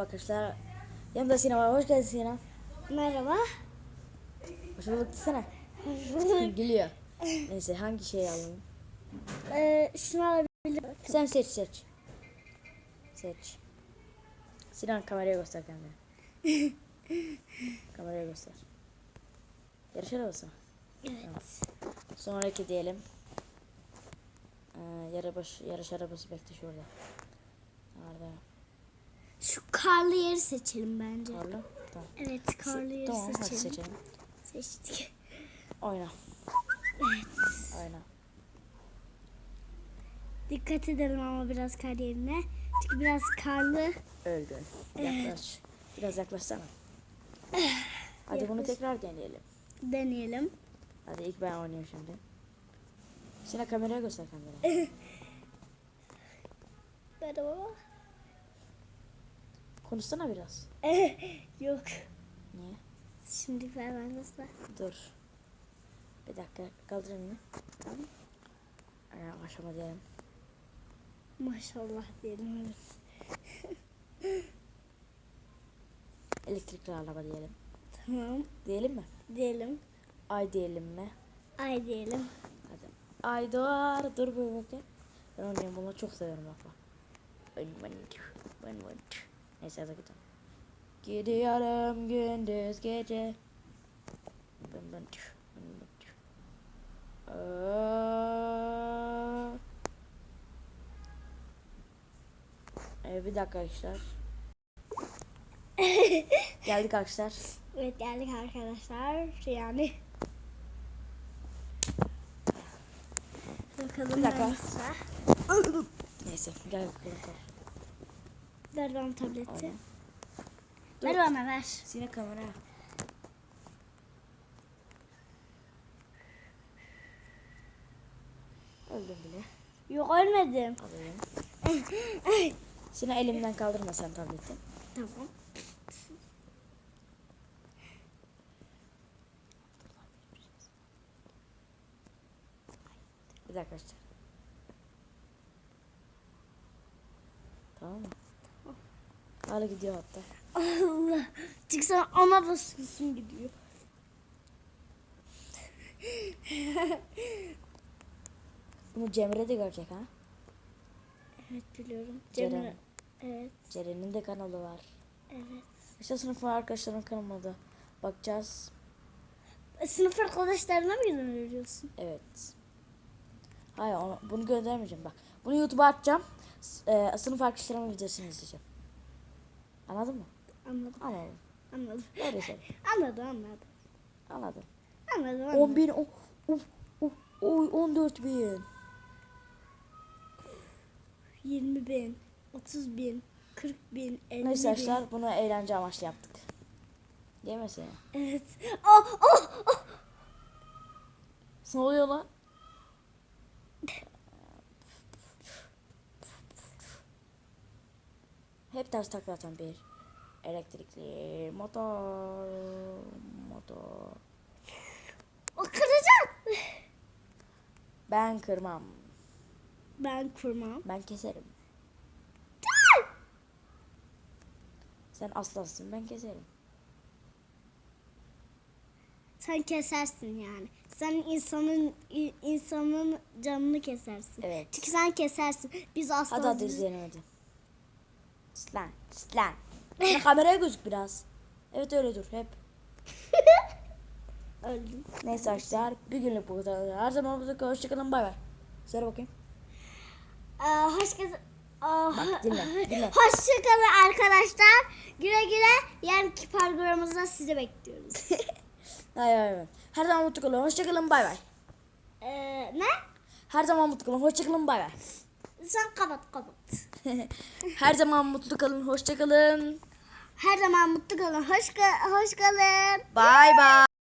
Arkadaşlar yanımda Sina var. Hoş geldin Sina. Merhaba. Hoş bulduk desene. Gülüyor. Neyse hangi şeyi alalım? Ee, şunu alabilirim. Sen seç seç. Seç. Sinan kameraya göster kendini. kameraya göster. Yarış arabası. Evet. Sonraki diyelim. Ee, yarış, yarış arabası bekle şurada. Şu karlı yeri seçelim bence. Karlı. Tamam. Evet karlı yeri Tamam hadi seçelim. seçelim. Seçtik. Oyna. Evet. Oyna. Dikkat edelim ama biraz kar yerine. Çünkü biraz karlı. Öldün. Yaklaş. Biraz yaklaşsana. Hadi bunu Yaklaş. tekrar deneyelim. Deneyelim. Hadi ilk ben oynayayım şimdi. Sina kameraya göster kamerayı. Merhaba. Konuşsana biraz. Yok. Niye? Şimdi ben göster. Dur. Bir dakika kaldır elini. Tamam. Ee, aşama diyelim. Maşallah diyelim evet. Elektrikli araba diyelim. Tamam. Diyelim mi? Diyelim. Ay diyelim mi? Ay diyelim. Hadi. Ay doğar. Dur bir bakayım. Ben oynayayım bunu çok severim bak. Ben ben ben ben. Neyse hadi gidelim. Gidiyorum gündüz gece. Ben ben ben ben. Aa. Ee, bir dakika arkadaşlar. Geldik arkadaşlar. Evet geldik arkadaşlar. Yani. Bakalım Bir dakika. Neyse gel bakalım. Ver bana tableti. Aynen. Ver bana ver. Sine kamera. Öldüm bile. Yok ölmedim. Alayım. Sine elimden kaldırma sen tableti. tamam. Bir dakika arkadaşlar. Tamam mı? Hala gidiyor hatta. Allah. Çıksana ana basıyorsun gidiyor. Bunu Cemre de görecek ha. Evet biliyorum. Ceren. Cemre. Evet. Ceren'in de kanalı var. Evet. İşte sınıfın arkadaşlarının kanalına da bakacağız. Sınıf arkadaşlarına mı gönderiyorsun? Evet. Hayır onu, bunu göndermeyeceğim bak. Bunu YouTube'a atacağım. E, sınıf arkadaşlarımın videosunu izleyeceğim. Anladın mı? Anladım. Anladım. Anladım. Öyle şey. Anladım anladım. Anladım. Anladım anladım. 10 bin, o, o, o, oy 14 bin. 20 bin. 30 bin. 40 bin. 50 Neyse bin. arkadaşlar bunu eğlence amaçlı yaptık. Değil mi sen? Evet. Oh, oh, oh. Ne oluyor lan? Hep ters takla atan bir elektrikli motor motor. O kıracağım. Ben kırmam. Ben kurmam. Ben keserim. Sen aslansın ben keserim. Sen kesersin yani. Sen insanın insanın canını kesersin. Evet. Çünkü sen kesersin. Biz asla Hadi hadi izleyelim hadi. Slan, slan. Sen kameraya gözük biraz. Evet öyle dur hep. öldüm. Neyse arkadaşlar bir günlük bu kadar. Her zaman burada hoşçakalın bay bay. Söyle bakayım. Aa, hoş geldin. Bak, dinle, dinle. Hoşçakalın arkadaşlar. Güle güle. Yarınki programımızda sizi bekliyoruz. Hayır hayır. hayır. Her zaman mutlu kalın. Hoşçakalın bay bay. ee, ne? Her zaman mutlu kalın. Hoşçakalın bay bay. Sen kapat kapat. Her zaman mutlu kalın. Hoşçakalın. Her zaman mutlu kalın. Hoş, hoş kalın. Bay bay.